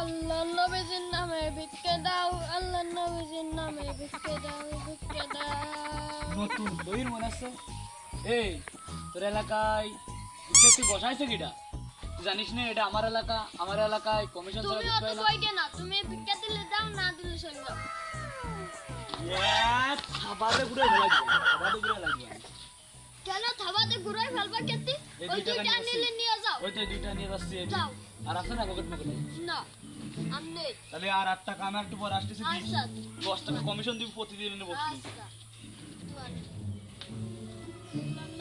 আল্লাহ নবীজির নামে ভিক্ষে দাও আল্লাহ নবীজির নামে ভিক্ষে দাও ভিক্ষে দাও। নতুন বইয়ের মনে আছে? এই তোর এলাকায় ভিক্ষা তুই বসাইছে কিটা জানিস না এটা আমার এলাকা আমার এলাকায় কমিশন তুমি অত না। কই কেনা তুমি ভিক্ষা দিলে দাও না দিলে সই দাও খাবারে ঘুরে লাগবে খাবারে ঘুরে লাগবে কেন থাবাতে ঘুরাই ফেলবা কেতি ওই দুইটা নিলে নিয়ে ওই তো দুইটা নিয়ে যাচ্ছি আর আছে না পকেট মকেটে? না আমি নেই। তাহলে আর আট টাকা আমি একটু পর আসতেছি দশ টাকা কমিশন দিব প্রতিদিন আচ্ছা। যান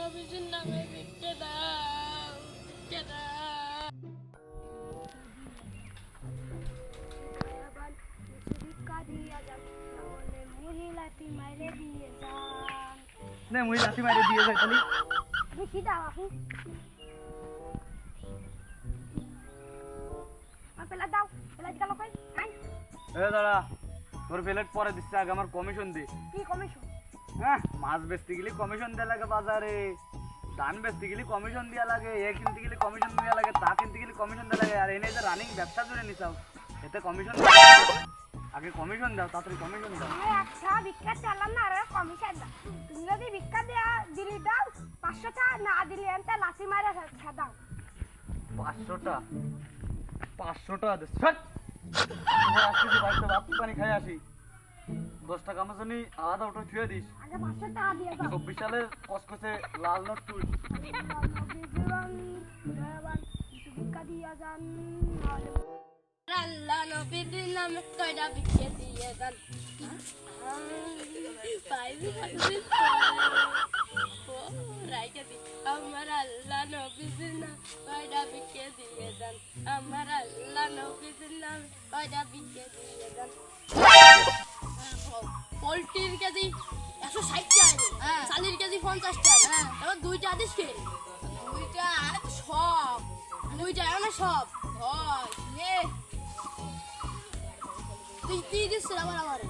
না মুই লাঠি মারি দিয়ে যাই খালি দেখি দাও আপনি এ দাদা তোর প্লেট পরে দিচ্ছে আগে আমার কমিশন দে। কি কমিশন হ্যাঁ মাছ বেচতে গেলে কমিশন দেওয়া লাগে বাজারে। ধান বেচতে গেলে কমিশন দেওয়া লাগে এ কিনতে গেলে কমিশন দেওয়া লাগে তা কিনতে গেলে কমিশন দেওয়া লাগে। আর এনে যে রানিং ব্যবসা জুড়ে নিছাও এতে কমিশন আগে কমিশন দাও তাড়াতাড়ি কমিশন দাও। একটা ভিক্ষা চালান না আরে কমিশন দাও। তুমি যদি ভিক্ষা দেয়া দিলি দাও পাঁচশো টাকা না দিলি এনতে লাঠি মারে দাও। পাঁচশোটা? পাঁচশোটা দে বাড়িতে পানি খাই আমার আল্লাহ নবীর ভিক্ষা দিয়ে যান আমার পোলট্রির কেজি একশো ষাট টাকা চালির কেজি পঞ্চাশ টাকা এবার দুইটা দিস কে? দুইটা আর সব। দুইটা মানে সব। হয় তুই তুই দিস আবার আমার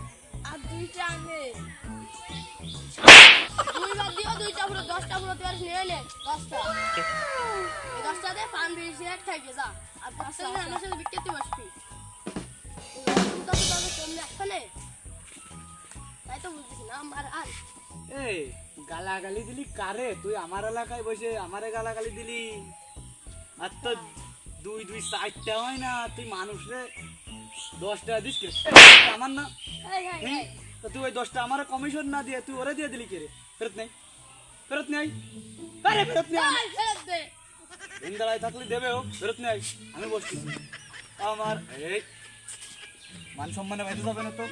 আর দুইটা আনে। দুইবার দিও দুইটা পুরো দশটা পুরো তুই আর নিয়ে নে দশটা। এই দশটা দে পান বিশ এক থাকে যা। আর দশটা নিয়ে আমার সাথে বিক্রি বসবি। তাই তো বুঝতেছি না আমার আর। এই গালাগালি দিলি কারে? তুই আমার এলাকায় বসে আমারে গালাগালি দিলি। আর তো দুই দুই চারটা হয় না। তুই মানুষরে দিস কে? আমার না। তো তুই ওই দশটা আমার কমিশন না দিয়ে তুই ওরে দিয়ে দিলি কে রে? ফেরত নেই। ফেরত নেই। আরে ফেরত নেই ইন্দারায় থাকলে দেবে ও। ফেরত নেই। আমি বসছি। আমার এই মান সম্মানে বাইতে যাবে না তো।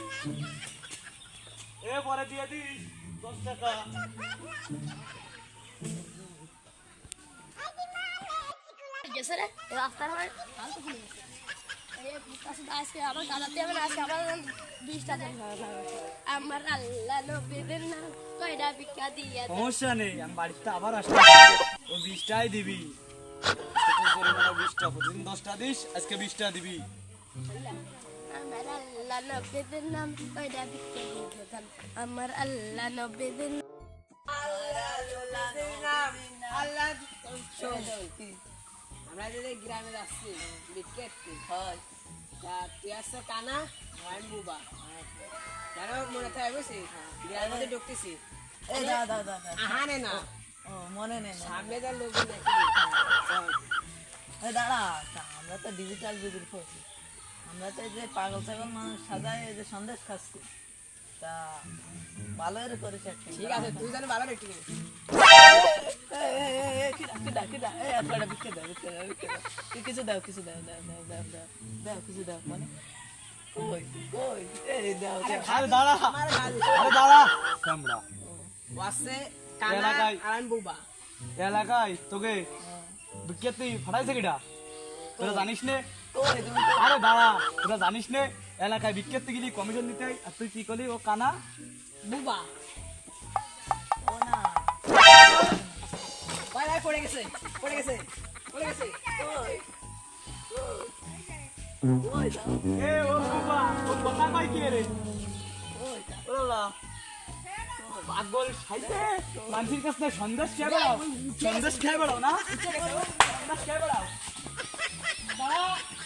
এ পরে দিয়ে দিস দশ টাকা। গেছে রে রাস্তার আমার ফালতু ফুল গেছে। আজকে আমার গালাতে হবে না আজকে আমার বিশটা দিন আমার আল্লাহ নবীদের নাম কয়টা ভিক্ষা দিয়ে সমস্যা নেই আমি বাড়িতে আবার বিশটাই দিবি। বিশটা প্রতিদিন দশটা দিস আজকে বিশটা দিবি। আমার আল্লাহ নবীদের নাম কয়টা ভিক্ষা দিয়ে আমার নাম যদি গ্রামে যাচ্ছি বিকেট হয় তুই আসছো কানা আমি বুবা কেন মনে থাকে বুঝছি গ্রামের মধ্যে ঢুকতেছি না মনে নেই সামনে লোক দাঁড়া আমরা তো ডিজিটাল যুগের পড়ছি আমরা তো এই যে পাগল ছাগল মানুষ সাজায় এই যে সন্দেশ খাচ্ছি। তা ভালো করে করেছে ঠিক আছে তুই জানি ভালো। এই, কিছু দাও, কিছু দাও, দাও, দাও, দাও, দাও, দাও, কিছু দাও, মানে। কই, কই, এই, দাও, দাও। দাঁড়া। আমার গাল আরে দাঁড়া। কামড়া আসছে কানা এলাকায়- বুবা এলাকায় তোকে তুই ফাটাইছে কিটা তোরা জানিস নে? আরে দাঁড়া তোরা জানিস নে? এলাকায় বিকেট গেলি কমিশন দিতে হয়, আর তুই কি করলি? ও কানা? বুবা। ও না, ভাই ভাই পড়ে গেছে পড়ে গেছে পড়ে গেছে। কই, কই, কই দাও, এ ও বাবা ও কথা কই কি রে? ওলা পাগল সাইতে। মানুষের কাছে সন্দেশ খেয়ে বেড়াও। সন্দেশ খেয়ে বেড়াও না? সন্দেশ খেয়ে বেড়াও। Oh!